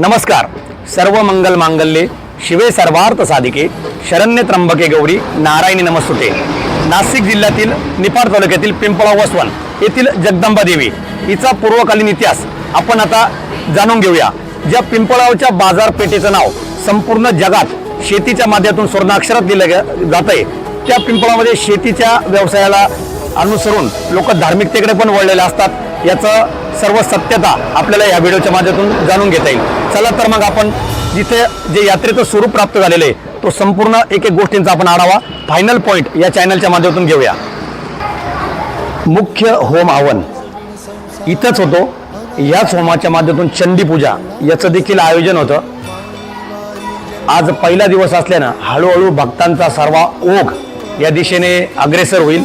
नमस्कार. सर्व मंगल मांगल्ये शिवे सर्वार्थ साधिके शरण्य त्र्यंबके गौरी नारायणी नमस्तुते. नाशिक जिल्ह्यातील निफाड तालुक्यातील पिंपळा वसवण येथील जगदंबा देवी हिचा पूर्वकालीन इतिहास आपण आता जाणून घेऊया. ज्या पिंपळावच्या बाजारपेठेचं नाव संपूर्ण जगात शेतीच्या माध्यमातून स्वर्णाक्षरात दिलं जात आहे त्या पिंपळामध्ये शेतीच्या व्यवसायाला अनुसरून लोक धार्मिकतेकडे पण वळलेले असतात. याचं सर्व सत्यता आपल्याला या व्हिडिओच्या माध्यमातून जाणून घेता येईल. चला तर मग आपण जिथे जे यात्रेचं स्वरूप प्राप्त झालेलं आहे तो संपूर्ण एक एक गोष्टींचा आपण आढावा फायनल पॉईंट या चॅनलच्या माध्यमातून घेऊया. मुख्य होम हवन इथंच होतो. याच होमाच्या माध्यमातून चंडी पूजा याचं देखील आयोजन होतं. आज पहिला दिवस असल्यानं हळूहळू भक्तांचा सर्व ओघ या दिशेने अग्रेसर होईल.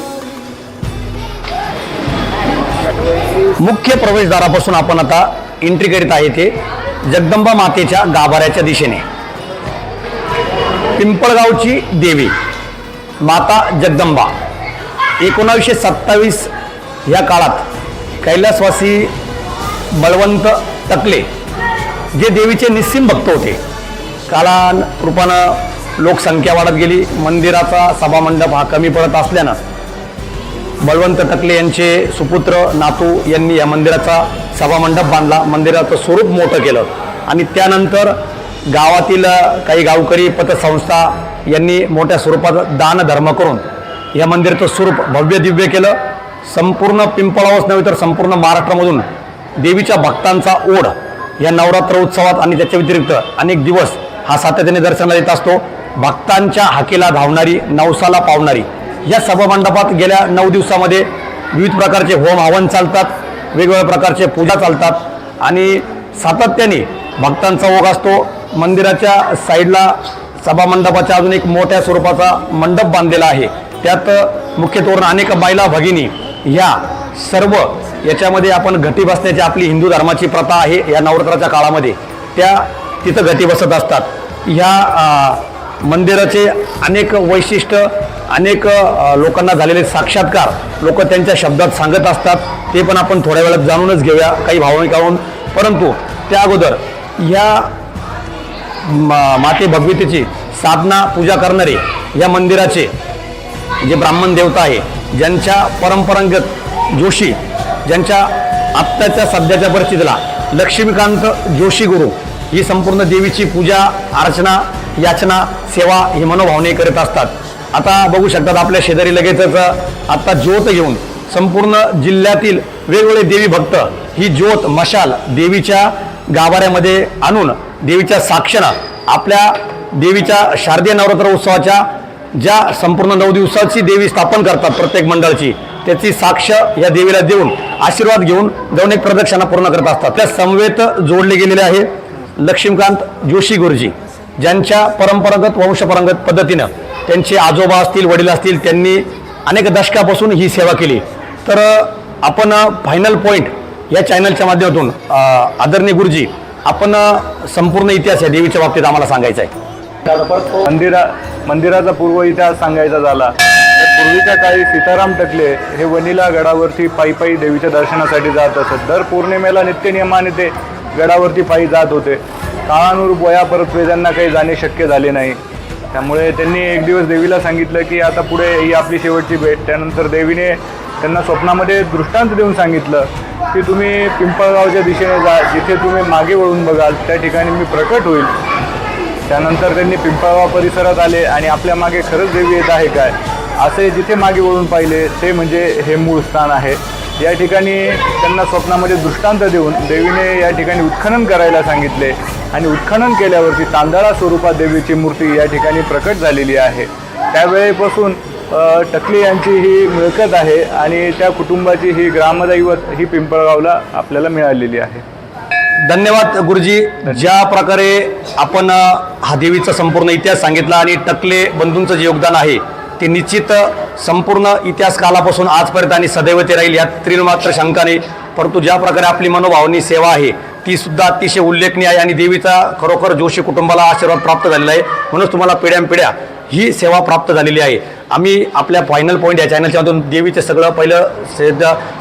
मुख्य प्रवेशद्वारापासून आपण आता एंट्री करीत आहे ते जगदंबा मातेच्या गाभाऱ्याच्या दिशेने. पिंपळगावची देवी माता जगदंबा. एकोणावीसशे सत्तावीस या काळात कैलासवासी बळवंत टकले जे देवीचे निस्सिम भक्त होते. कालानुरूपानं लोकसंख्या वाढत गेली मंदिराचा सभामंडप हा कमी पडत असल्यानं बळवंत टकले यांचे सुपुत्र नातू यांनी या मंदिराचा सभामंडप बांधला. मंदिराचं स्वरूप मोठं केलं. आणि त्यानंतर गावातील काही गावकरी पतसंस्था यांनी मोठ्या स्वरूपात दान धर्म करून या मंदिराचं स्वरूप भव्य दिव्य केलं. संपूर्ण पिंपळावच नव्हे तर संपूर्ण महाराष्ट्रामधून देवीच्या भक्तांचा ओढ या नवरात्र उत्सवात आणि त्याच्या व्यतिरिक्त अनेक दिवस हा सातत्याने दर्शनाला येत असतो. भक्तांच्या हाकेला धावणारी नवसाला पावणारी या सभामंडपात गेल्या नऊ दिवसामध्ये विविध प्रकारचे होम हवन चालतात वेगवेगळ्या प्रकारचे पूजा चालतात आणि सातत्याने भक्तांचा ओघ असतो. मंदिराच्या साईडला सभामंडपाच्या अजून एक मोठ्या स्वरूपाचा मंडप बांधलेला आहे. त्यात मुख्यत्वरून अनेक बायला भगिनी ह्या सर्व याच्यामध्ये आपण घटी बसण्याची आपली हिंदू धर्माची प्रथा आहे या नवरात्राच्या काळामध्ये. त्या तिथं घटी बसत असतात. ह्या मंदिराचे अनेक वैशिष्ट्य अनेक लोकांना झालेले साक्षात्कार लोक त्यांच्या शब्दात सांगत असतात. ते पण आपण थोड्या वेळात जाणूनच घेऊया काही भावनिकावरून परंतु त्या अगोदर या मा- माते भगवतीची साधना पूजा करणारे या मंदिराचे जे ब्राह्मण देवता आहे ज्यांच्या परंपरागत जोशी ज्यांच्या आत्ताच्या सध्याच्या परिस्थितीला लक्ष्मीकांत जोशी गुरु ही संपूर्ण देवीची पूजा अर्चना याचना सेवा ही मनोभावने करत असतात. आता बघू शकतात आपल्या शेजारी लगेचच आत्ता ज्योत घेऊन संपूर्ण जिल्ह्यातील वेगवेगळे देवी भक्त ही ज्योत मशाल देवीच्या गाभाऱ्यामध्ये आणून देवीच्या साक्षीनं आपल्या देवीच्या शारदीय नवरात्र उत्सवाच्या ज्या संपूर्ण नऊ दिवसाची देवी स्थापन करतात प्रत्येक मंडळाची त्याची साक्ष या देवीला देऊन आशीर्वाद घेऊन जाऊन एक प्रदक्षिणा पूर्ण करत असतात. त्या समवेत जोडले गेलेले आहे लक्ष्मीकांत जोशी गुरुजी ज्यांच्या परंपरागत वंशपरंगत पद्धतीनं त्यांचे आजोबा असतील वडील असतील त्यांनी अनेक दशकापासून ही सेवा केली. तर आपण फायनल पॉईंट या चॅनलच्या माध्यमातून आदरणीय गुरुजी आपण संपूर्ण इतिहास या देवीच्या बाबतीत आम्हाला सांगायचा आहे. मंदिरा मंदिराचा पूर्व इतिहास सांगायचा झाला. तर पूर्वीच्या काळी सीताराम टकले हे वनिला गडावरती पायी पायी देवीच्या दर्शनासाठी जात असत. दर पौर्णिमेला नित्यनियमाने ते गडावरती पायी जात होते. काळानुरूप वया परत त्यांना काही जाणे शक्य झाले नाही. त्यामुळे त्यांनी एक दिवस देवीला सांगितलं की आता पुढे ही आपली शेवटची भेट. त्यानंतर देवीने त्यांना स्वप्नामध्ये दृष्टांत देऊन सांगितलं की तुम्ही पिंपळगावच्या दिशेने जा जिथे तुम्ही मागे वळून बघाल त्या ठिकाणी मी प्रकट होईल. त्यानंतर त्यांनी पिंपळगाव परिसरात आले आणि आपल्या मागे खरंच देवी येत आहे काय? असे जिथे मागे वळून पाहिले ते म्हणजे हे मूळ स्थान आहे. या ठिकाणी त्यांना स्वप्नामध्ये दृष्टांत देऊन देवीने या ठिकाणी उत्खनन करायला सांगितले. आणि उत्खनन केल्यावरती तांदळा स्वरूपात देवीची मूर्ती या ठिकाणी प्रकट झालेली आहे. त्यावेळेपासून टकले यांची ही मिळकत आहे आणि त्या कुटुंबाची ही ग्रामदैवत ही पिंपळगावला आपल्याला मिळालेली आहे. धन्यवाद गुरुजी. ज्या प्रकारे आपण हा देवीचा संपूर्ण इतिहास सांगितला आणि टकले बंधूंचं जे योगदान आहे ते निश्चित संपूर्ण इतिहास कालापासून आजपर्यंत आणि सदैव ते राहील यात त्रिमात्र शंका नाही परंतु ज्या प्रकारे आपली मनोभावनी सेवा आहे ती सुद्धा अतिशय उल्लेखनीय आहे आणि देवीचा खरोखर जोशी कुटुंबाला आशीर्वाद प्राप्त झालेला आहे. म्हणूनच तुम्हाला पिढ्यानपिढ्या ही सेवा प्राप्त झालेली आहे. आम्ही आपल्या फायनल पॉईंट या चॅनलच्या मधून देवीचं सगळं पहिलं से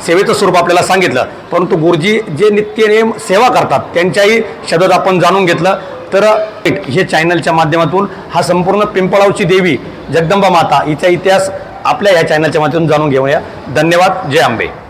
सेवेचं स्वरूप आपल्याला सांगितलं. परंतु गुरुजी जे नित्यनेम सेवा करतात त्यांच्याही शब्दात आपण जाणून घेतलं. तर हे चॅनलच्या माध्यमातून हा संपूर्ण पिंपळावची देवी जगदंबा माता हिचा इतिहास आपल्या या चॅनलच्या माध्यमातून जाणून घेऊया. धन्यवाद. जय आंबे.